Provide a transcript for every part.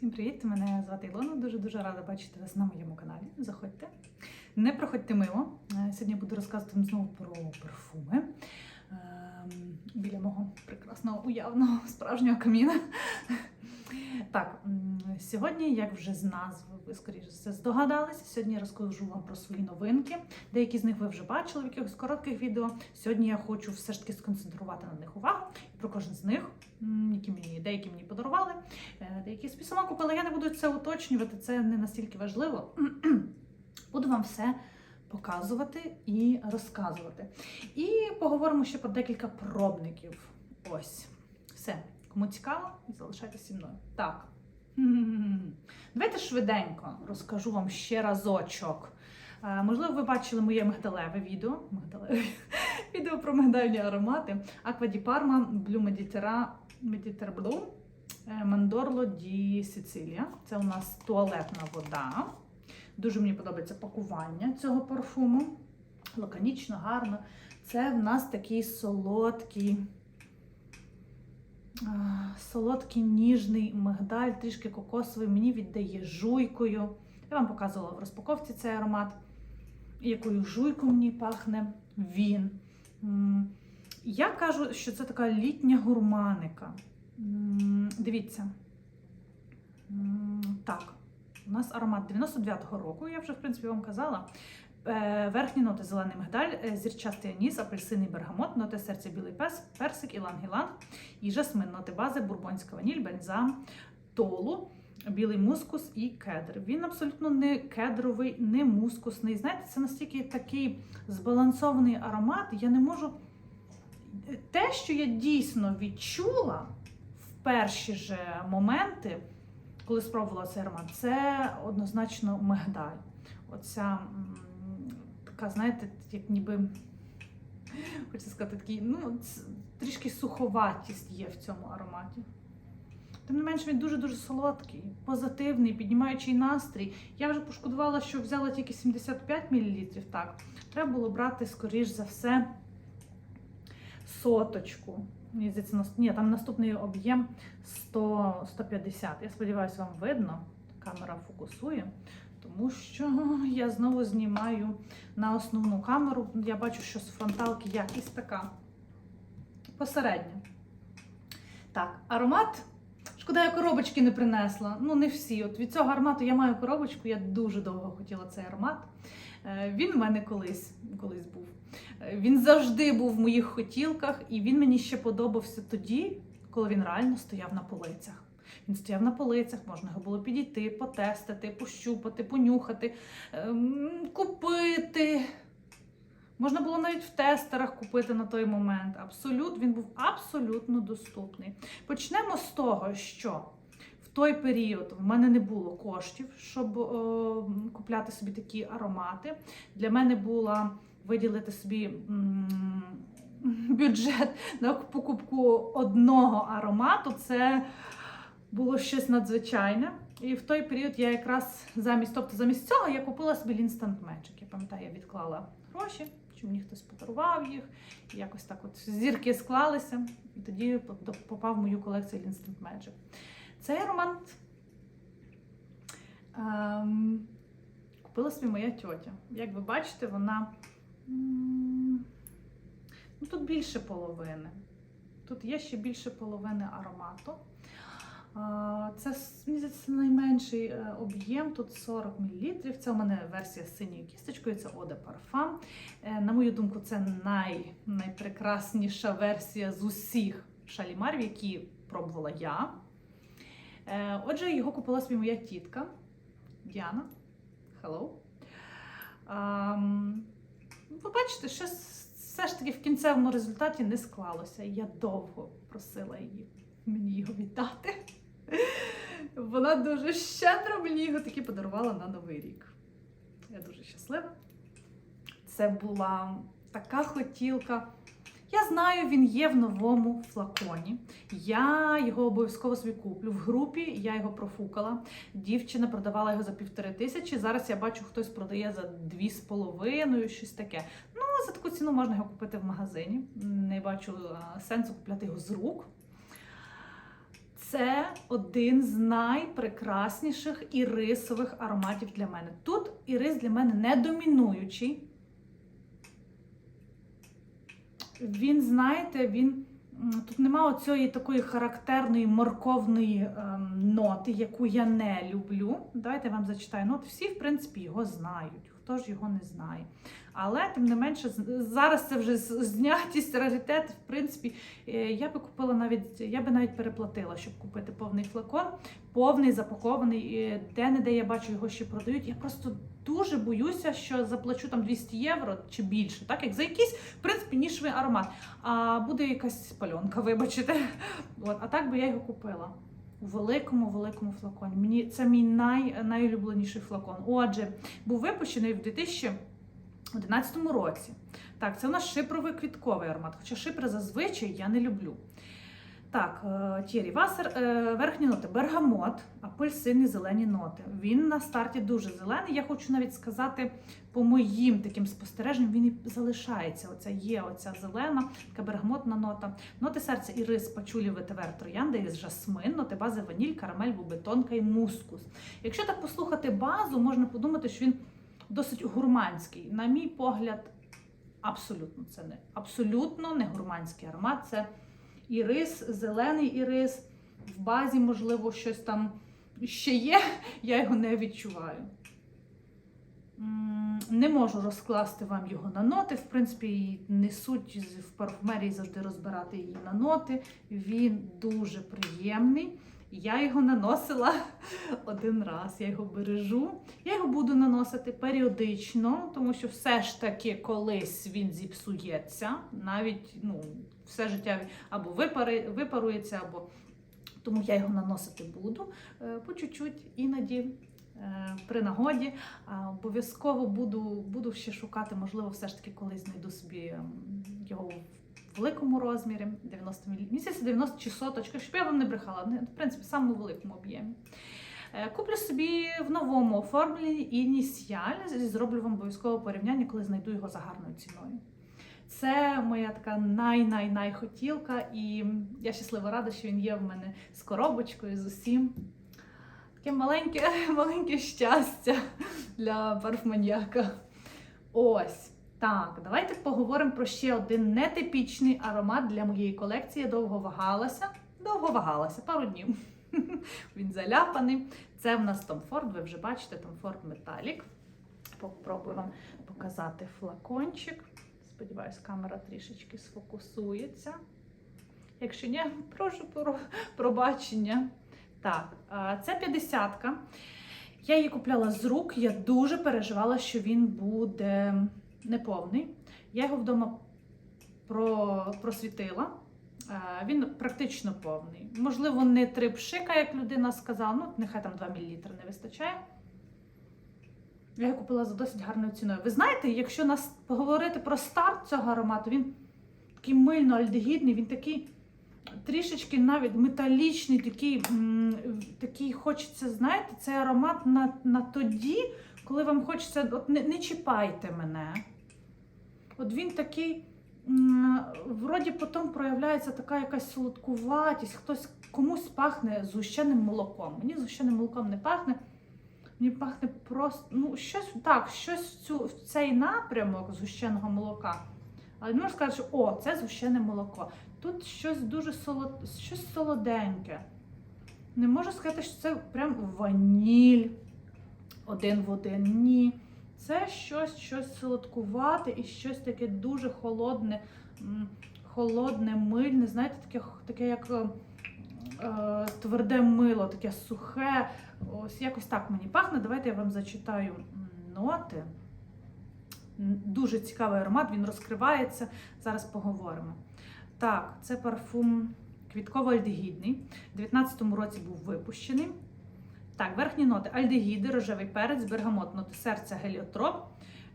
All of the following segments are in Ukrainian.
Всім привіт! Мене звати Ілона. Дуже-дуже рада бачити вас на моєму каналі. Заходьте. Не проходьте мимо. Е, Сьогодні буду розказувати вам знову про парфуми. Ем, Біля мого прекрасного уявного справжнього каміна. Так, сьогодні, як вже з назви, ви скоріше все здогадалися. Сьогодні я розкажу вам про свої новинки. Деякі з них ви вже бачили в якихось коротких відео. Сьогодні я хочу все ж таки сконцентрувати на них увагу і про кожен з них, які мені деякі мені подарували, е, деякі собі сама купила. Я не буду це уточнювати, це не настільки важливо. Буду вам все показувати і розказувати. І поговоримо ще про декілька пробників. Ось. Все. Кому цікаво, залишайтеся зі мною. Так. Давайте швиденько розкажу вам ще разочок. Е, Можливо, ви бачили моє мигдалеве відео. Мигдалеве відео про мигдальні аромати. Аква ді Парма, Блю Медітера, Медітер Блу, Мандорло ді Сицилія. Це у нас туалетна вода. Дуже мені подобається пакування цього парфуму. Лаконічно, гарно. Це в нас такий солодкий. Солодкий ніжний мигдаль, трішки кокосовий, мені віддає жуйкою. Я вам показувала в розпаковці цей аромат. Якою жуйкою мені пахне він. Я кажу, що це така літня гурманика. Дивіться. Так, у нас аромат 99-го року, я вже в принципі вам казала. Е, Верхні ноти зелений мигдаль, е, зірчастий аніс, апельсиний бергамот, ноти серця білий пес, персик, іланг-іланг і жасмин, ноти бази, бурбонська ваніль, бальзам, толу, білий мускус і кедр. Він абсолютно не кедровий, не мускусний. Знаєте, це настільки такий збалансований аромат. Я не можу. Те, що я дійсно відчула в перші ж моменти, коли спробувала цей аромат, це однозначно мигдаль. Оця така, знаєте, як ніби. Хочу сказати, такий, ну, трішки суховатість є в цьому ароматі. Тим не менш, він дуже-дуже солодкий, позитивний, піднімаючий настрій. Я вже пошкодувала, що взяла тільки 75 мл. Так, треба було брати, скоріш за все, соточку. Ні, там наступний об'єм 100, 150. Я сподіваюся, вам видно. Камера фокусує, тому що я знову знімаю на основну камеру. Я бачу, що з фронталки якість така посередня. Так, аромат. Шкода, я коробочки не принесла. Ну, не всі. От від цього аромату я маю коробочку, я дуже довго хотіла цей аромат. Е, Він в мене колись, колись був. Е, Він завжди був в моїх хотілках, і він мені ще подобався тоді, коли він реально стояв на полицях. Він стояв на полицях, можна його було підійти, потестити, пощупати, понюхати, ем, купити. Можна було навіть в тестерах купити на той момент. Абсолют, він був абсолютно доступний. Почнемо з того, що в той період в мене не було коштів, щоб е, купляти собі такі аромати. Для мене було виділити собі м, бюджет на покупку одного аромату. Це було щось надзвичайне. І в той період я якраз замість, тобто замість цього я купила собі Instant Magic. Я пам'ятаю, я відклала гроші, чи мені хтось подарував їх. І якось так от зірки склалися, і тоді попав в мою колекцію Instant Magic. Цей аромат ем, купила собі моя тьотя. Як ви бачите, вона ну, тут більше половини. Тут є ще більше половини аромату. Це найменший е, об'єм, тут 40 мл. Це у мене версія з синьою кісточкою, це Eau de Parfum. Е, На мою думку, це най, найпрекрасніша версія з усіх шалімарів, які пробувала я. Е, Отже, його купила собі моя тітка Діана. Hello. Ви бачите, що все ж таки в кінцевому результаті не склалося. Я довго просила її мені його віддати. Вона дуже щедро мені його таки подарувала на Новий рік. Я дуже щаслива. Це була така хотілка. Я знаю, він є в новому флаконі. Я його обов'язково собі куплю. В групі я його профукала. Дівчина продавала його за півтори тисячі. Зараз я бачу, хтось продає за дві з половиною, щось таке. Ну, за таку ціну можна його купити в магазині. Не бачу сенсу купляти його з рук. Це один з найпрекрасніших ірисових ароматів для мене. Тут ірис для мене не домінуючий. Він, знаєте, він тут нема оцієї такої характерної морковної ем, ноти, яку я не люблю. Давайте я вам зачитаю ноти. Всі, в принципі, його знають. Хто ж його не знає? Але тим не менше, зараз це вже знятість, раритет. В принципі, е, я би купила навіть, я би навіть переплатила, щоб купити повний флакон, повний, запакований. Де не де я бачу його ще продають. Я просто дуже боюся, що заплачу там 200 євро чи більше, так як за якийсь, в принципі, нішевий аромат. А буде якась пальонка, вибачте. От, а так би я його купила. У великому великому флаконі. Мені це мій най, найулюбленіший флакон. Отже, був випущений в 2011 році. Так, це у нас шипровий квітковий аромат. Хоча шипри зазвичай я не люблю. Так, е, Тєрі Васер, е, верхні ноти, бергамот, апельсин і зелені ноти. Він на старті дуже зелений. Я хочу навіть сказати, по моїм таким спостереженням, він і залишається. Оця є оця зелена, така бергамотна нота. Ноти серця і рис, пачулі, ветивер, троянда із жасмин, ноти бази ваніль, карамель, бубетонка і мускус. Якщо так послухати базу, можна подумати, що він досить гурманський. На мій погляд, абсолютно це не абсолютно не гурманський аромат. Це ірис, зелений ірис. В базі, можливо, щось там ще є, я його не відчуваю. Не можу розкласти вам його на ноти. В принципі, і не суть в парфумерії завжди розбирати її на ноти. Він дуже приємний. Я його наносила один раз. Я його бережу. Я його буду наносити періодично, тому що все ж таки колись він зіпсується. Навіть ну, все життя або випарується, або тому я його наносити буду е, по чуть-чуть, іноді. е, При нагоді обов'язково буду, буду ще шукати, можливо, все ж таки колись знайду собі ем, його в великому розмірі, 90 мл. Місяць 90 чи соточка, щоб я вам не брехала, в принципі, в самому великому об'ємі. Е, Куплю собі в новому оформленні ініціаль, зроблю вам обов'язково порівняння, коли знайду його за гарною ціною. Це моя така най-най-най хотілка, і я щаслива рада, що він є в мене з коробочкою, з усім. Таке маленьке, маленьке щастя для парфманьяка. Ось. Так, давайте поговоримо про ще один нетипічний аромат для моєї колекції. Я довго вагалася. Довго вагалася, пару днів. Він заляпаний. Це в нас Tom Ford, ви вже бачите, Tom Ford Metallic. Попробую вам показати флакончик. Сподіваюсь, камера трішечки сфокусується. Якщо ні, прошу про пробачення. Так, це 50-ка. Я її купляла з рук. Я дуже переживала, що він буде неповний. Я його вдома про, просвітила. Він практично повний. Можливо, не три пшика, як людина сказала. Ну, нехай там 2 мл не вистачає. Я його купила за досить гарною ціною. Ви знаєте, якщо нас поговорити про старт цього аромату, він такий мильно-альдегідний, він такий трішечки навіть металічний, такий, такий хочеться, знаєте, цей аромат на, на тоді, коли вам хочеться, от не, не чіпайте мене. От він такий, вроді потім проявляється така якась солодкуватість, хтось комусь пахне згущеним молоком. Мені згущеним молоком не пахне. Мені пахне просто, ну, щось так, щось в, цю, в цей напрямок згущеного молока. Але не можу сказати, що о, це згущене молоко. Тут щось дуже солод... щось солоденьке. Не можу сказати, що це прям ваніль один в один. Ні. Це щось, щось солодкувате і щось таке дуже холодне, холодне, мильне, знаєте, таке, таке як е, тверде мило, таке сухе. Ось якось так мені пахне. Давайте я вам зачитаю ноти. Дуже цікавий аромат, він розкривається. Зараз поговоримо. Так, це парфум квітково-альдегідний. У 19-му році був випущений. Так, верхні ноти: альдегіди, рожевий перець, бергамот, ноти серця, геліотроп,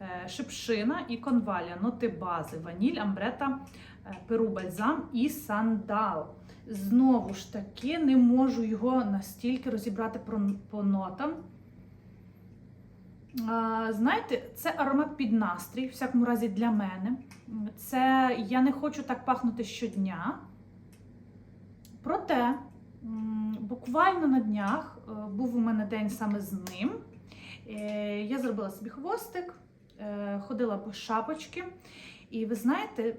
е, шипшина і конвалія, ноти бази, ваніль, амбрета, е, перу, бальзам і сандал. Знову ж таки, не можу його настільки розібрати по нотам. Знаєте, це аромат під настрій, в всякому разі для мене. Це я не хочу так пахнути щодня. Проте буквально на днях е, був у мене день саме з ним. Е, Я зробила собі хвостик, е, ходила без шапочки. І ви знаєте,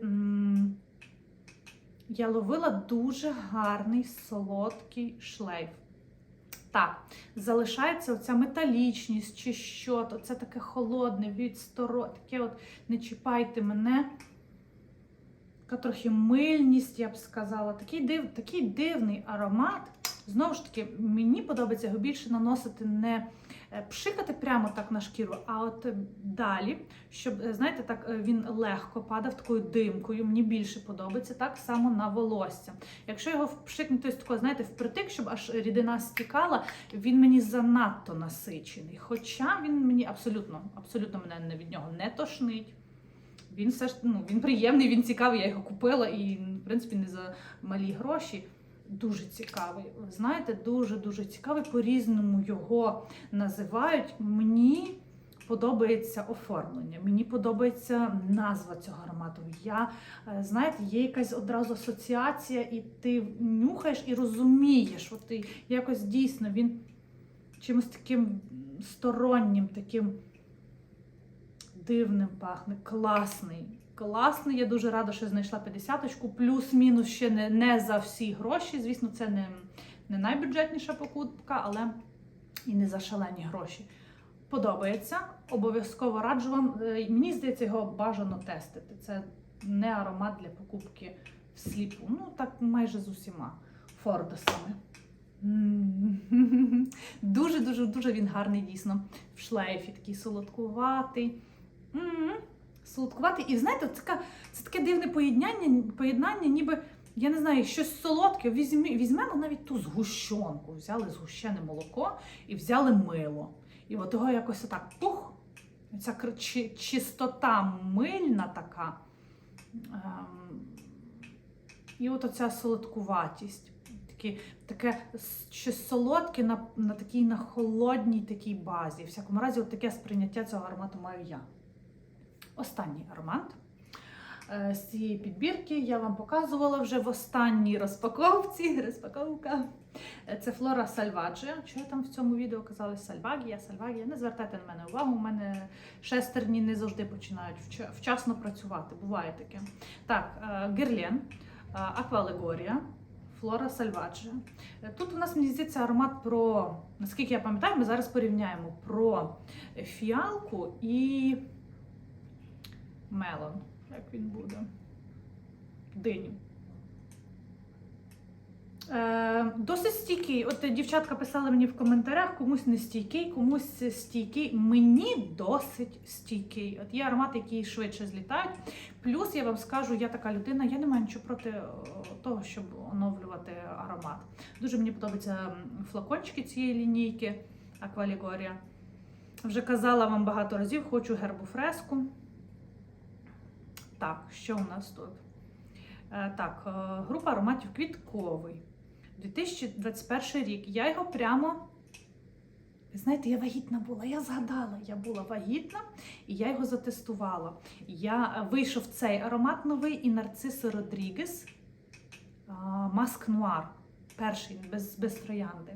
я ловила дуже гарний солодкий шлейф. Так, залишається оця металічність чи що, то це таке холодне, відсторо, таке от не чіпайте мене. Така трохи мильність, я б сказала. Такий, див, такий дивний аромат. Знову ж таки, мені подобається його більше наносити не пшикати прямо так на шкіру, а от е, далі, щоб, е, знаєте, так е, він легко падав такою димкою. Мені більше подобається так само на волосся. Якщо його впшикнути з такого, знаєте, впритик, щоб аж рідина стікала, він мені занадто насичений. Хоча він мені абсолютно, абсолютно мене не від нього не тошнить. Він все ж ну, він приємний, він цікавий. Я його купила і, в принципі, не за малі гроші. Дуже цікавий. Ви знаєте, дуже дуже цікавий. По-різному його називають. Мені подобається оформлення, мені подобається назва цього аромату. Я е, знаєте, є якась одразу асоціація, і ти нюхаєш і розумієш. От ти якось дійсно він чимось таким стороннім, таким дивним пахне, класний. Класний, я дуже рада, що знайшла 50-очку, плюс-мінус ще не, не за всі гроші. Звісно, це не, не найбюджетніша покупка, але і не за шалені гроші. Подобається. Обов'язково раджу вам. Е, Мені здається, його бажано тестити. Це не аромат для покупки всліпу. Ну, так майже з усіма фордосами. Дуже-дуже дуже він гарний, дійсно. В шлейфі такий солодкуватий. М, Солодкуватий. І знаєте, це, така, це таке дивне поєднання, поєднання, ніби, я не знаю, щось солодке. Візьмі, візьмемо навіть ту згущенку. Взяли згущене молоко і взяли мило. І от його якось отак пух. Ця чи- чистота мильна така. Ем, і от оця солодкуватість. Такі, таке щось солодке на, на такій на холодній такій базі. В всякому разі, от таке сприйняття цього аромату маю я. Останній аромат. Е, З цієї підбірки я вам показувала вже в останній розпаковці. Розпаковка. Е, Це Флора Сальваджі. Що я там в цьому відео казали? Сальвагія, Сальвагія. Не звертайте на мене увагу. У мене шестерні не завжди починають вчасно працювати. Буває таке. Так, Герлен, Аквалегорія. Флора Сальваджі. Тут у нас мені здається аромат про, наскільки я пам'ятаю, ми зараз порівняємо про фіалку і мелон. Як він буде? Диню. Е, досить стійкий. От дівчатка писали мені в коментарях, комусь не стійкий, комусь стійкий. Мені досить стійкий. От є аромати, які швидше злітають. Плюс я вам скажу, я така людина, я не маю нічого проти е, того, щоб оновлювати аромат. Дуже мені подобаються флакончики цієї лінійки Аквалігорія. Вже казала вам багато разів, хочу гербу фреску. Так, що у нас тут? Е, Так, е, група ароматів квітковий. 2021 рік. Я його прямо. Знаєте, я вагітна була, я згадала, я була вагітна і я його затестувала. Я е, вийшов цей аромат новий і нарциси Родрігес Маск Нуар. Перший без, без троянди.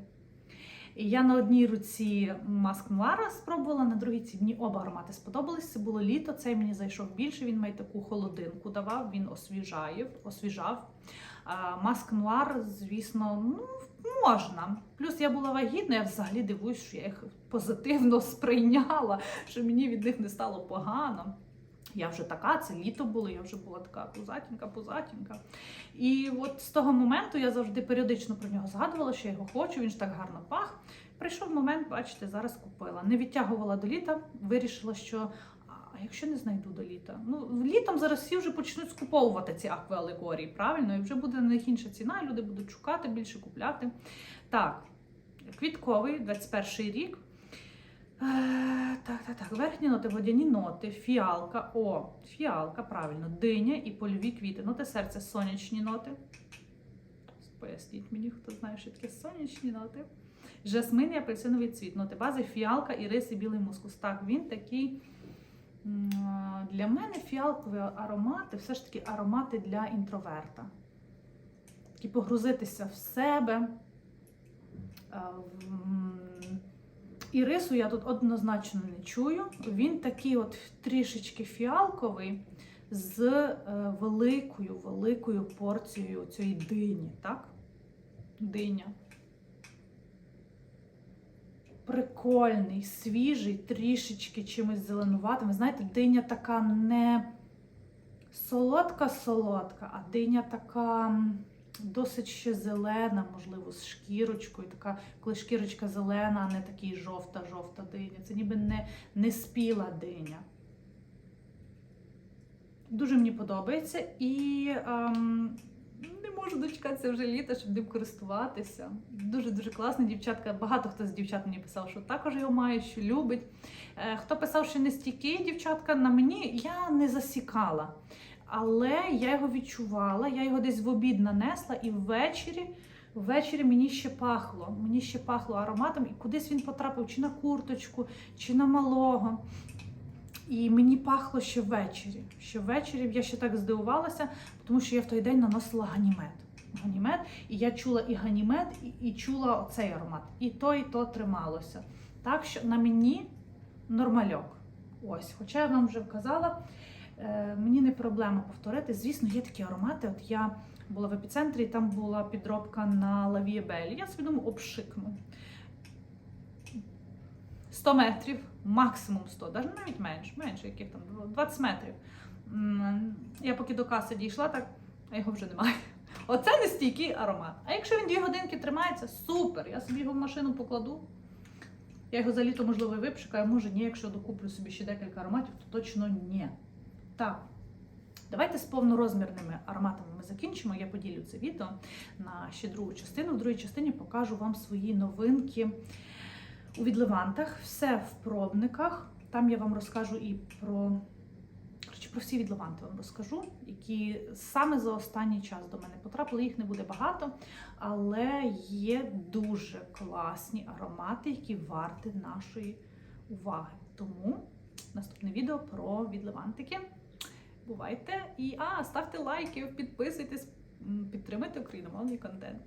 І я на одній руці маск нуара спробувала, на другій ці мені оба аромати сподобались. Це було літо, цей мені зайшов більше. Він має таку холодинку давав, він освіжає, освіжав. А маск нуар, звісно, ну можна. Плюс я була вагітна, я взагалі дивуюсь, що я їх позитивно сприйняла, що мені від них не стало погано. Я вже така, це літо було, я вже була така пузатінька, пузатінька. І от з того моменту я завжди періодично про нього згадувала, що я його хочу, він ж так гарно пах. Прийшов момент, бачите, зараз купила. Не відтягувала до літа, вирішила, що а якщо не знайду до літа? Ну, літом зараз всі вже почнуть скуповувати ці аквалегорії, правильно? І вже буде на них інша ціна, люди будуть шукати більше купляти. Так, квітковий, 21 рік. Е, Так, так, так. Верхні ноти, водяні ноти, фіалка, о, фіалка, правильно, диня і польові квіти. Ноти серця, сонячні ноти. Поясніть мені, хто знає, що таке сонячні ноти. Жасмин і апельсиновий цвіт. Ноти бази, фіалка, ірис і білий мускус. Так, він такий. Для мене фіалкові аромати все ж таки аромати для інтроверта. Такі погрузитися в себе, Е, м, Ірису я тут однозначно не чую. Він такий от трішечки фіалковий з е, великою, великою порцією цієї дині, так? Диня. Прикольний, свіжий, трішечки чимось зеленуватим. Знаєте, диня така не солодка-солодка, а диня така досить ще зелена, можливо, з шкірочкою. Така, коли шкірочка зелена, а не такий жовта-жовта диня. Це ніби не, не спіла диня. Дуже мені подобається і ем, не можу дочекатися вже літа, щоб ним користуватися. Дуже дуже класний дівчатка. Багато хто з дівчат мені писав, що також його має, що любить. Е, хто писав, що не стійкий, дівчатка, на мені я не засікала. Але я його відчувала, я його десь в обід нанесла, і ввечері, ввечері мені ще пахло. Мені ще пахло ароматом, і кудись він потрапив чи на курточку, чи на малого. І мені пахло ще ввечері. Ще ввечері я ще так здивувалася, тому що я в той день наносила ганімет. Ганімет, і я чула і ганімет, і, і чула оцей аромат. І то, і то трималося. Так що на мені нормальок. Ось, хоча я вам вже вказала, е, мені не проблема повторити. Звісно, є такі аромати. От я була в епіцентрі, і там була підробка на лавієбелі. Я думаю, обшикну. 100 метрів, максимум 100, навіть менше, менше, яких там 20 метрів. Я поки до каси дійшла, так, а його вже немає. Оце нестійкий аромат. А якщо він 2 годинки тримається, супер. Я собі його в машину покладу. Я його за літо, можливо, випшикаю, може ні, якщо докуплю собі ще декілька ароматів, то точно ні. Так. Давайте з повнорозмірними ароматами ми закінчимо. Я поділю це відео на ще другу частину. В другій частині покажу вам свої новинки у відливантах. Все в пробниках. Там я вам розкажу і про. Про всі відливанти вам розкажу, які саме за останній час до мене потрапили. Їх не буде багато, але є дуже класні аромати, які варті нашої уваги. Тому наступне відео про відливантики. Бувайте і а, ставте лайки, підписуйтесь, підтримайте україномовний контент.